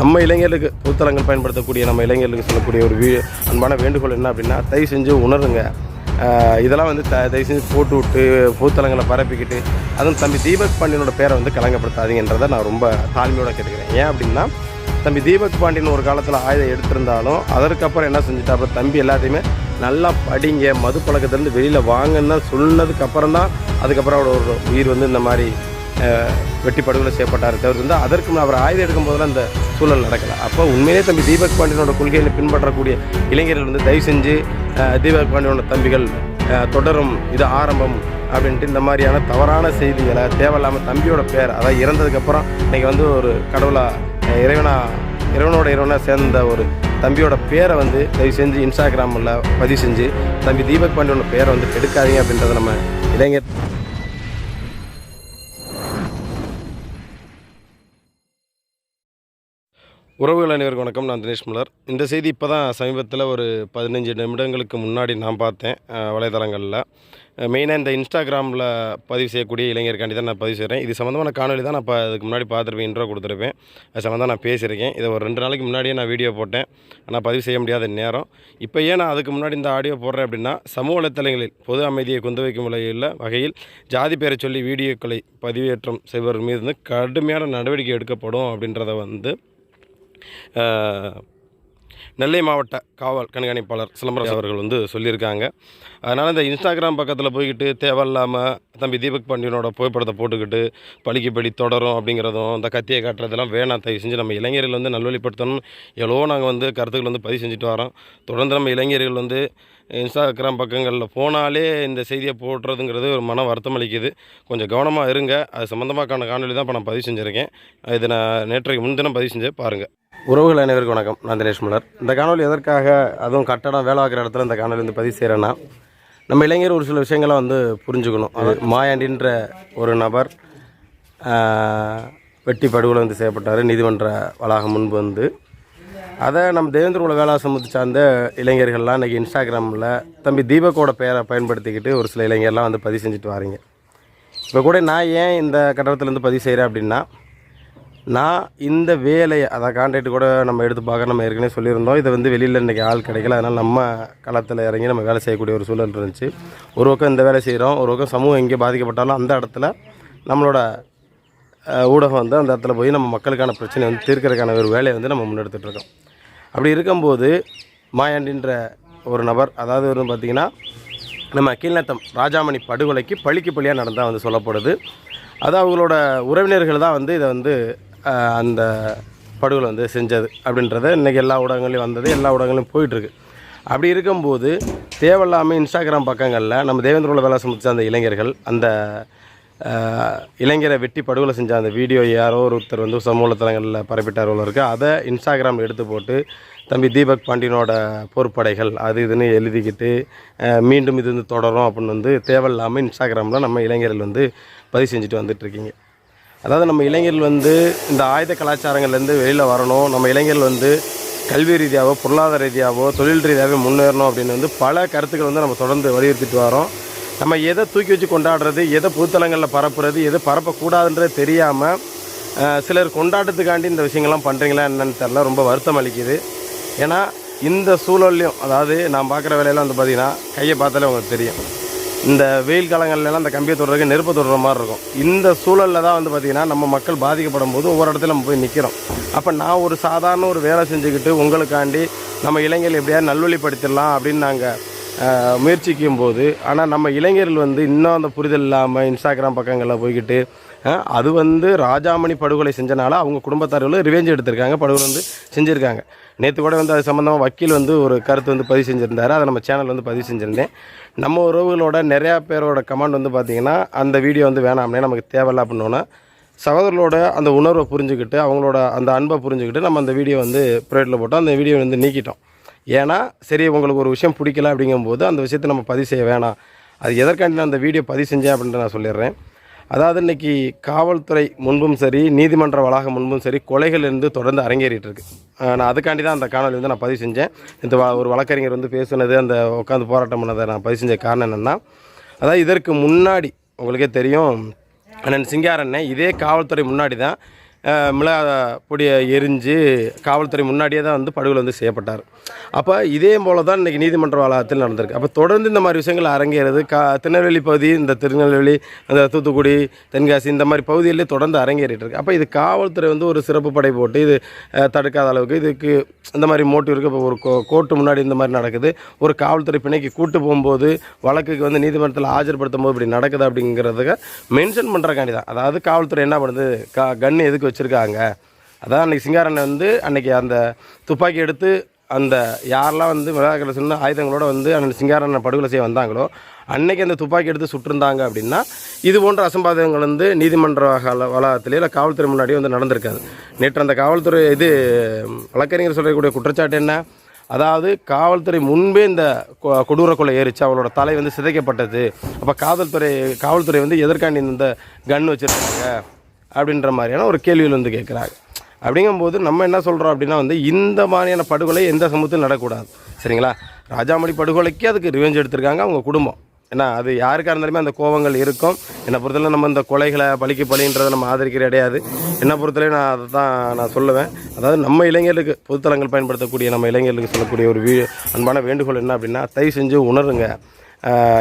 நம்ம இளைஞர்களுக்கு புத்தளங்கள் பயன்படுத்தக்கூடிய நம்ம இளைஞர்களுக்கு சொல்லக்கூடிய ஒரு வீ அன்பான வேண்டுகோள் என்ன அப்படின்னா தயவு செஞ்சு உணருங்க. இதெல்லாம் வந்து த தயவு செஞ்சு போட்டு விட்டு பூத்தலங்களை பரப்பிக்கிட்டு அதுவும் தம்பி தீபக் பாண்டியனோட பேரை வந்து கலங்கப்படுத்தாதீங்கன்றதை நான் ரொம்ப தாழ்மையோட கேட்டுக்கிறேன். ஏன் அப்படின்னா தம்பி தீபக் பாண்டியன் ஒரு காலத்தில் ஆயுதம் எடுத்திருந்தாலும் அதற்கப்புறம் என்ன செஞ்சுட்டாப்புல தம்பி எல்லாத்தையுமே நல்லா படிங்க மது பழக்கத்துலேருந்து வெளியில் வாங்கன்னு சொன்னதுக்கப்புறம் தான் அதுக்கப்புறம் அவரோட ஒரு உயிர் வந்து இந்த மாதிரி வெட்டி படுகொலை செய்யப்பட்டார். தவிர்த்து வந்து அதற்கு அவர் ஆயுதம் எடுக்கும் போதெல்லாம் அந்த சூழல் நடக்கலை. அப்போ உண்மையிலே தம்பி தீபக் பாண்டியனோட கொள்கைகளை பின்பற்றக்கூடிய இளைஞர்கள் வந்து தயவு செஞ்சு தீபக் பாண்டியனோட தம்பிகள் தொடரும் இது ஆரம்பம் அப்படின்ட்டு இந்த மாதிரியான தவறான செய்திகளை தேவையில்லாமல் தம்பியோட பேர் அதாவது இறந்ததுக்கப்புறம் இன்றைக்கி வந்து ஒரு கடவுளாக இறைவனா இறைவனோட இறைவனாக சேர்ந்த ஒரு தம்பியோட பேரை வந்து தயவு செஞ்சு இன்ஸ்டாகிராமில் பதிவு செஞ்சு தம்பி தீபக் பாண்டியோட பேரை வந்து கெடுக்காதீங்க அப்படின்றத நம்ம இளைஞர் உறவுகள் அனைவருக்கும் வணக்கம். நான் தினேஷ் மலர் இந்த செய்தி இப்போ தான் சமீபத்தில் ஒரு பதினஞ்சு நிமிடங்களுக்கு முன்னாடி நான் பார்த்தேன் வலைதளங்களில். மெயினாக இந்த இன்ஸ்டாகிராமில் பதிவு செய்யக்கூடிய இளைஞருக்காண்டி தான் நான் பதிவு செய்கிறேன் இது சம்மந்தமான காணொலி தான் நான் இப்போ அதுக்கு முன்னாடி பார்த்துருப்பேன் இன்ட்ரோ கொடுத்துருப்பேன். அது சம்மந்தம் நான் பேசியிருக்கேன். இதை ஒரு ரெண்டு நாளைக்கு முன்னாடியே நான் வீடியோ போட்டேன். ஆனால் பதிவு செய்ய முடியாத நேரம். இப்போ ஏன் நான் அதுக்கு முன்னாடி இந்த ஆடியோ போடுறேன் அப்படின்னா சமூக வலைத்தளங்களில் பொது அமைதியை குந்து வைக்கும் வகையில் வகையில் ஜாதி பேரை சொல்லி வீடியோக்களை பதிவேற்றம் செய்பவர் மீது வந்து கடுமையான நடவடிக்கை எடுக்கப்படும் அப்படின்றத வந்து நெல்லை மாவட்ட காவல் கண்காணிப்பாளர் சிலம்பரசு அவர்கள் வந்து சொல்லியிருக்காங்க. அதனால் இந்த இன்ஸ்டாகிராம் பக்கத்தில் போய்கிட்டு தேவையில்லாமல் தம்பி தீபக் பாண்டியனோட புகைப்படத்தை போட்டுக்கிட்டு பழிக்கு படி தொடரும் அப்படிங்கிறதும் இந்த கத்தியை காட்டுறதெல்லாம் வேணாம் தயவு செஞ்சு நம்ம இளைஞர்கள் வந்து நல்வழிப்படுத்தணும் எவ்வளோ நாங்கள் வந்து கருத்துக்கள் வந்து பதிவு செஞ்சுட்டு வரோம். தொடர்ந்து நம்ம இளைஞர்கள் வந்து இன்ஸ்டாகிராம் பக்கங்களில் போனாலே இந்த செய்தியை போடுறதுங்கிறது ஒரு மன வருத்தம் அளிக்குது. கொஞ்சம் கவனமாக இருங்க. அது சம்மந்தமாக்கான காணொலி தான் இப்போ நான் பதிவு செஞ்சுருக்கேன். இதை நான் நேற்றைக்கு முன்தினம் பதிவு செஞ்சேன் பாருங்கள் உறவுகள் அனைவருக்கும் வணக்கம். நான் தினேஷ் மலர். இந்த காணொலி எதற்காக அதுவும் கட்டடம் வேலை பார்க்குற இடத்துல இந்த காணொலி வந்து பதிவு செய்கிறேன்னா நம்ம இளைஞர் ஒரு சில விஷயங்களை வந்து புரிஞ்சுக்கணும். அது மாயாண்டின்ற ஒரு நபர் வெட்டி படுகொலை வந்து செய்யப்பட்டார். நீதிமன்ற வளாகம் முன்பு வந்து அதை நம்ம தேவேந்திர உல வேளா சார்ந்த இளைஞர்கள்லாம் இன்றைக்கி இன்ஸ்டாகிராமில் தம்பி தீபக்கோட பேரை பயன்படுத்திக்கிட்டு ஒரு சில இளைஞர்லாம் வந்து பதிவு செஞ்சுட்டு வரீங்க. இப்போ கூட நான் ஏன் இந்த கட்டடத்துலேருந்து பதிவு செய்கிறேன் அப்படின்னா நான் இந்த வேலையை அதை கான்ட்ராக்ட் கூட நம்ம எடுத்து பார்க்க நம்ம ஏற்கனவே சொல்லியிருந்தோம். இதை வந்து வெளியில் இன்றைக்கி ஆள் கிடைக்கல. அதனால் நம்ம களத்தில் இறங்கி நம்ம வேலை செய்யக்கூடிய ஒரு சூழல் இருந்துச்சு. ஒரு பக்கம் இந்த வேலை செய்கிறோம் ஒரு பக்கம் சமூகம் எங்கே பாதிக்கப்பட்டாலும் அந்த இடத்துல நம்மளோட ஊடகம் வந்து அந்த இடத்துல போய் நம்ம மக்களுக்கான பிரச்சனை வந்து தீர்க்கறதுக்கான ஒரு வேலையை வந்து நம்ம முன்னெடுத்துட்டு இருக்கோம். அப்படி இருக்கும்போது மாயாண்டின்ற ஒரு நபர் அதாவது வந்து பார்த்திங்கன்னா நம்ம கீழ்நத்தம் ராஜாமணி படுகொலைக்கு பழிக்கு பழியாக நடந்தால் வந்து சொல்லப்படுது. அது அவங்களோட உறவினர்கள் தான் வந்து இதை வந்து அந்த படுகொலை வந்து செஞ்சது அப்படின்றத. இன்றைக்கி எல்லா ஊடகங்களையும் வந்தது எல்லா ஊடகங்களையும் போயிட்டுருக்கு. அப்படி இருக்கும்போது தேவையில்லாமல் இன்ஸ்டாகிராம் பக்கங்களில் நம்ம தேவேந்திர வேலை சமைச்ச அந்த இளைஞர்கள் அந்த இளைஞரை வெட்டி படுகொலை செஞ்ச அந்த வீடியோ யாரோ ஒருத்தர் வந்து சமூக தளங்களில் பரப்பிட்டார் போல இருக்குது அதை இன்ஸ்டாகிராமில் எடுத்து போட்டு தம்பி தீபக் பாண்டியனோட பொறுப்படைகள் அது இதுன்னு எழுதிக்கிட்டு மீண்டும் இது வந்து தொடரும் அப்படின்னு வந்து தேவையில்லாமல் இன்ஸ்டாகிராமில் நம்ம இளைஞர்கள் வந்து பதிவு செஞ்சுட்டு வந்துட்டுருக்கீங்க அதாவது நம்ம இளைஞர்கள் வந்து இந்த ஆயுத கலாச்சாரங்கள்லேருந்து வெளியில் வரணும். நம்ம இளைஞர்கள் வந்து கல்வி ரீதியாகவோ பொருளாதார ரீதியாகவோ தொழில் ரீதியாகவே முன்னேறணும் அப்படின்னு வந்து பல கருத்துக்கள் வந்து நம்ம தொடர்ந்து வலியுறுத்திட்டு வரோம். நம்ம எதை தூக்கி வச்சு கொண்டாடுறது எதை புதுத்தலங்களில் பரப்புறது எதை பரப்பக்கூடாதுன்றது தெரியாமல் சிலர் கொண்டாட்டத்துக்காண்டி இந்த விஷயங்கள்லாம் பண்ணுறீங்களா என்னன்னு தெரில ரொம்ப வருத்தம் அளிக்குது. ஏன்னா இந்த சூழல்லையும் அதாவது நான் பார்க்குற வேலையெல்லாம் வந்து பார்த்திங்கன்னா கையை பார்த்தாலே உங்களுக்கு தெரியும். இந்த வெயில் காலங்கள்லாம் அந்த கம்பியை தொடுறதுக்கு நெருப்பு தொடுற மாதிரி இருக்கும். இந்த சூழலில் தான் வந்து பார்த்திங்கன்னா நம்ம மக்கள் பாதிக்கப்படும் போது ஒவ்வொரு இடத்துல நம்ம போய் நிற்கிறோம் அப்போ நான் ஒரு சாதாரண ஒரு வேலை செஞ்சுக்கிட்டு உங்களுக்காண்டி நம்ம இளைஞர்கள் எப்படியாவது நல்வழிப்படுத்திடலாம் அப்படின்னு நாங்கள் முயற்சிக்கும் போது ஆனால் நம்ம இளைஞர்கள் வந்து இன்னும் அந்த புரிதல் இல்லாமல் இன்ஸ்டாகிராம் பக்கங்களில் போய்கிட்டு அது வந்து ராஜாமணி படுகொலை செஞ்சனால அவங்க குடும்பத்தார்கள் ரிவெஞ்ச் எடுத்திருக்காங்க படுகொலை வந்து செஞ்சுருக்காங்க. நேற்று கூட வந்து அது சம்மந்தமாக வக்கீல் வந்து ஒரு கருத்து வந்து பதிவு செஞ்சுருந்தார் அதை நம்ம சேனல் வந்து பதிவு செஞ்சுருந்தேன். நம்ம உறவுகளோட நிறையா பேரோட கமெண்ட் வந்து பார்த்திங்கன்னா அந்த வீடியோ வந்து வேணாம்னே நமக்கு தேவையில்ல அப்படின்னோன்னா சகோதரர்களோட அந்த உணர்வை புரிஞ்சுக்கிட்டு அவங்களோட அந்த அன்பை புரிஞ்சுக்கிட்டு நம்ம அந்த வீடியோ வந்து ப்ரைட்டில் போட்டோம். அந்த வீடியோ வந்து நீக்கிட்டோம். ஏன்னா சரி உங்களுக்கு ஒரு விஷயம் பிடிக்கல அப்படிங்கும்போது அந்த விஷயத்தை நம்ம பதிவு செய்ய வேணாம். அது எதற்காண்டி நான் அந்த வீடியோ பதிவு செஞ்சேன் அப்படின்ட்டு நான் சொல்லிடுறேன். அதாவது இன்னைக்கு காவல்துறை முன்பும் சரி நீதிமன்ற வளாகம் முன்பும் சரி கொலைகள் இருந்து தொடர்ந்து அரங்கேறிட்டு இருக்கு. நான் அதுக்காண்டி தான் அந்த காணொலி வந்து நான் பதிவு செஞ்சேன். இந்த வ- ஒரு வழக்கறிஞர் வந்து பேசுனது அந்த உட்காந்து போராட்டம் பண்ணதை நான் பதிவு செஞ்ச காரணம் என்னென்னா அதாவது இதற்கு முன்னாடி உங்களுக்கே தெரியும் அண்ணன் சிங்காரண்ணன் இதே காவல்துறை முன்னாடி தான் மிளகா பொடியை எரிஞ்சு காவல்துறை முன்னாடியே தான் வந்து படுகொலை வந்து செய்யப்பட்டார். அப்போ இதே போல தான் இன்றைக்கி நீதிமன்ற வளாகத்தில் நடந்திருக்கு. அப்போ தொடர்ந்து இந்த மாதிரி விஷயங்கள் அரங்கேறது கா திருநெல்வேலி பகுதி இந்த திருநெல்வேலி அந்த தூத்துக்குடி தென்காசி இந்த மாதிரி பகுதியிலே தொடர்ந்து அரங்கேறிட்டு இருக்கு. அப்போ இது காவல்துறை வந்து ஒரு சிறப்பு படை போட்டு இது தடுக்காத அளவுக்கு இதுக்கு இந்த மாதிரி மோட்டிவ் இருக்குது இப்போ ஒரு கோ கோர்ட்டு முன்னாடி இந்த மாதிரி நடக்குது. ஒரு காவல்துறை பிணைக்கு கூட்டு போகும்போது வழக்குக்கு வந்து நீதிமன்றத்தில் ஆஜர்படுத்தும் போது இப்படி நடக்குது அப்படிங்கிறதுக்கு மென்ஷன் பண்ணுறக்காண்டி தான். அதாவது காவல்துறை என்ன பண்ணுது? கா கன்று எதுக்கு வச்சுருக்காங்க. அதான் அன்றைக்கி சிங்காரண்ணன் வந்து அன்றைக்கி அந்த துப்பாக்கி எடுத்து அந்த யாரெல்லாம் வந்து மிளகாக்கடை சொன்ன ஆயுதங்களோட வந்து அன்னைக்கு சிங்காரனை படுகொலை செய்ய வந்தாங்களோ அன்னைக்கு அந்த துப்பாக்கி எடுத்து சுட்டிருந்தாங்க அப்படின்னா இது போன்ற அசம்பாவிதங்கள் வந்து நீதிமன்ற வளாகத்திலே இல்லை காவல்துறை முன்னாடியே வந்து நடந்திருக்காது. நேற்று அந்த காவல்துறை இது வழக்கறிஞர் சொல்லக்கூடிய குற்றச்சாட்டு என்ன? அதாவது காவல்துறை முன்பே இந்த கொ- கொடூர கொலை ஏறிச்சு அவளோட தலை வந்து சிதைக்கப்பட்டது. அப்போ காவல்துறை காவல்துறை வந்து எதற்காண்டி இந்த கன் வச்சுருக்காங்க. அப்படின்ற மாதிரியான ஒரு கேள்வியில் வந்து கேட்குறாங்க. அப்படிங்கும்போது நம்ம என்ன சொல்கிறோம் அப்படின்னா வந்து இந்த மாதிரியான படுகொலை எந்த சமூகத்தில் நடக்கக்கூடாது. சரிங்களா? ராஜாமணி படுகொலைக்கு அதுக்கு ரிவெஞ்ச் எடுத்திருக்காங்க அவங்க குடும்பம். ஏன்னா அது யாருக்காக இருந்தாலுமே அந்த கோபங்கள் இருக்கும். என்னை பொறுத்தவரை நம்ம இந்த கொலைகளை பழிக்கு பழின்றதை நம்ம ஆதரிக்கிற கிடையாது என்னை பொறுத்தவரை நான் அதை தான் நான் சொல்லுவேன். அதாவது நம்ம இளைஞர்களுக்கு பொதுத்தலங்கள் பயன்படுத்தக்கூடிய நம்ம இளைஞர்களுக்கு சொல்லக்கூடிய ஒரு வீ அன்பான வேண்டுகோள் என்ன அப்படின்னா தயவு செஞ்சு உணருங்க.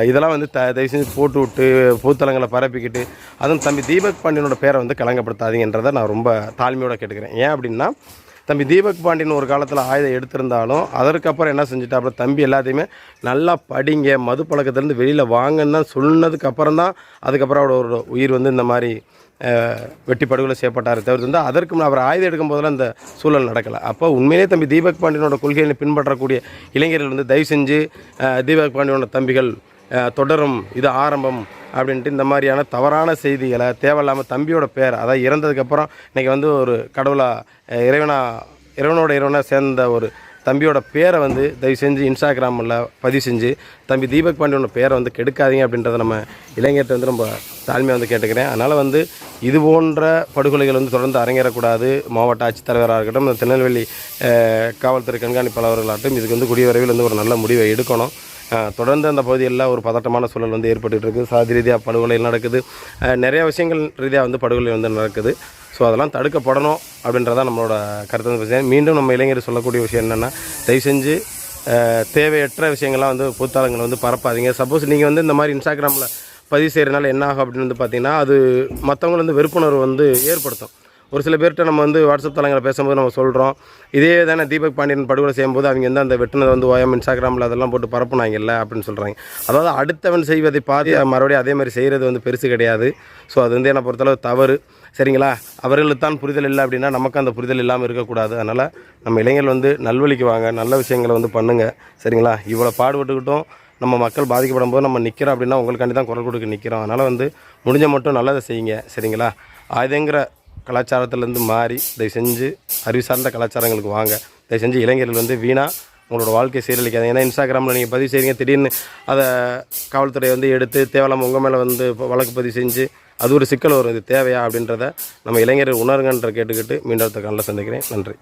இதெல்லாம் வந்து த தயவு செஞ்சு போட்டு விட்டு பூத்தலங்களை பரப்பிக்கிட்டு அதுவும் தம்பி தீபக் பாண்டியனோட பேரை வந்து கலங்கப்படுத்தாதீங்கன்றதை நான் ரொம்ப தாழ்மையோடு கேட்டுக்கிறேன். ஏன் அப்படின்னா தம்பி தீபக் பாண்டியன் ஒரு காலத்தில் ஆயுதம் எடுத்திருந்தாலும் அதற்கப்புறம் என்ன செஞ்சுட்டாப்புல? தம்பி எல்லாத்தையுமே நல்லா படிங்க மது பழக்கத்துலேருந்து வெளியில் வாங்கன்னு தான் சொன்னதுக்கப்புறம் தான் அதுக்கப்புறம் அவரோட ஒரு உயிர் வந்து இந்த மாதிரி வெட்டி படுகொலை செய்யப்பட்டார் தவிர்த்து வந்து அதற்கு அவர் ஆயுதம் எடுக்கும் போதெல்லாம் இந்த சூழல் நடக்கலை. அப்போ உண்மையிலே தம்பி தீபக் பாண்டியனோட கொள்கைகளை பின்பற்றக்கூடிய இளைஞர்கள் வந்து தயவு செஞ்சு தீபக் பாண்டியனோட தம்பிகள் தொடரும். இது ஆரம்பம் அப்படின்ட்டு இந்த மாதிரியான தவறான செய்திகளை தேவையில்லாமல் தம்பியோட பேர் அதாவது இறந்ததுக்கப்புறம் இன்றைக்கி வந்து ஒரு கடவுளாக இறைவனா இறைவனோட இறைவனாக சேர்ந்த ஒரு தம்பியோட பேரை வந்து தயவு செஞ்சு இன்ஸ்டாகிராமில் பதிவு செஞ்சு தம்பி தீபக் பாண்டியோட பேரை வந்து கெடுக்காதீங்க அப்படின்றத நம்ம இளைஞர்கிட்ட வந்து ரொம்ப தாழ்மையாக வந்து கேட்டுக்கிறேன். அதனால் வந்து இது போன்ற படுகொலைகள் வந்து தொடர்ந்து அரங்கேறக்கூடாது. மாவட்ட ஆட்சித்தலைவராக இருக்கட்டும் திருநெல்வேலி காவல்துறை கண்காணிப்பாளர்களாகட்டும் இதுக்கு வந்து கூடிய விரைவில் வந்து ஒரு நல்ல முடிவை எடுக்கணும். தொடர்ந்து அந்த பகுதியில் ஒரு பதட்டமான சூழல் வந்து ஏற்பட்டுட்டு இருக்குது. சாதி ரீதியாக படுகொலை நடக்குது. நிறைய விஷயங்கள் ரீதியாக வந்து படுகொலை வந்து நடக்குது. ஸோ அதெல்லாம் தடுக்கப்படணும் அப்படின்றதான் நம்மளோட கருத்து வந்து பிரச்சனை மீண்டும் நம்ம இளைஞர் சொல்லக்கூடிய விஷயம் என்னென்னா தயவு செஞ்சு தேவையற்ற விஷயங்கள்லாம் வந்து பொத்தாளங்களை வந்து பரப்பாதீங்க. சப்போஸ் நீங்கள் வந்து இந்த மாதிரி இன்ஸ்டாகிராமில் பதிவு செய்கிறனால என்ன ஆகும் அப்படின்னு வந்து பார்த்தீங்கன்னா அது மற்றவங்களை வந்து வெறுப்புணர்வு வந்து ஏற்படுத்தும். ஒரு சில பேர்கிட்ட நம்ம வந்து வாட்ஸ்அப் தளங்களை பேசும்போது நம்ம சொல்கிறோம் இதே தானே தீபக் பாண்டியன் படுகொலை செய்யும்போது அவங்க வந்து அந்த வெட்டினதை வந்து ஓயம் இன்ஸ்டாகிராமில் அதெல்லாம் போட்டு பரப்புனாங்கல்ல அப்படின்னு சொல்கிறாங்க அதாவது அடுத்தவன் செய்வதை பார்த்து மறுபடியும் அதே மாதிரி செய்கிறது வந்து பெருசு கிடையாது. ஸோ அது வந்து என்னை பொறுத்தளவு தவறு. சரிங்களா? அவர்களுக்கு தான் புரிதல் இல்லை அப்படின்னா நமக்கு அந்த புரிதல் இல்லாமல் இருக்கக்கூடாது. அதனால் நம்ம இளைஞர்கள் வந்து நல்வழிக்கு வாங்க நல்ல விஷயங்களை வந்து பண்ணுங்கள் சரிங்களா? இவ்வளோ பாடுபட்டுக்கிட்டும். நம்ம மக்கள் பாதிக்கப்படும் போது நம்ம நிற்கிறோம் அப்படின்னா உங்களுக்காண்டி தான் குரல் கொடுக்க நிற்கிறோம் அதனால் வந்து முடிஞ்ச மட்டும் நல்லதை செய்யுங்க. சரிங்களா? ஆயுதங்கிற கலாச்சாரத்துலேருந்து மாறி தயவு செஞ்சு அறிவு சார்ந்த கலாச்சாரங்களுக்கு வாங்க. தயவு செஞ்சு இளைஞர்கள் வந்து வீணாக உங்களோட வாழ்க்கை சீரழிக்காது ஏன்னா இன்ஸ்டாகிராமில் நீங்கள் பதிவு செய்கிறீங்க திடீர்னு அதை காவல்துறை வந்து எடுத்து தேவையில்லாமல் உங்கள் மேலே வந்து வழக்கு பதிவு செஞ்சு அது ஒரு சிக்கல் வரும். இது தேவையா அப்படின்றத நம்ம இளைஞர்கள் உணருங்கன்ற கேட்டுக்கிட்டு மீண்டும் அடுத்த காலில் சந்திக்கிறேன். நன்றி.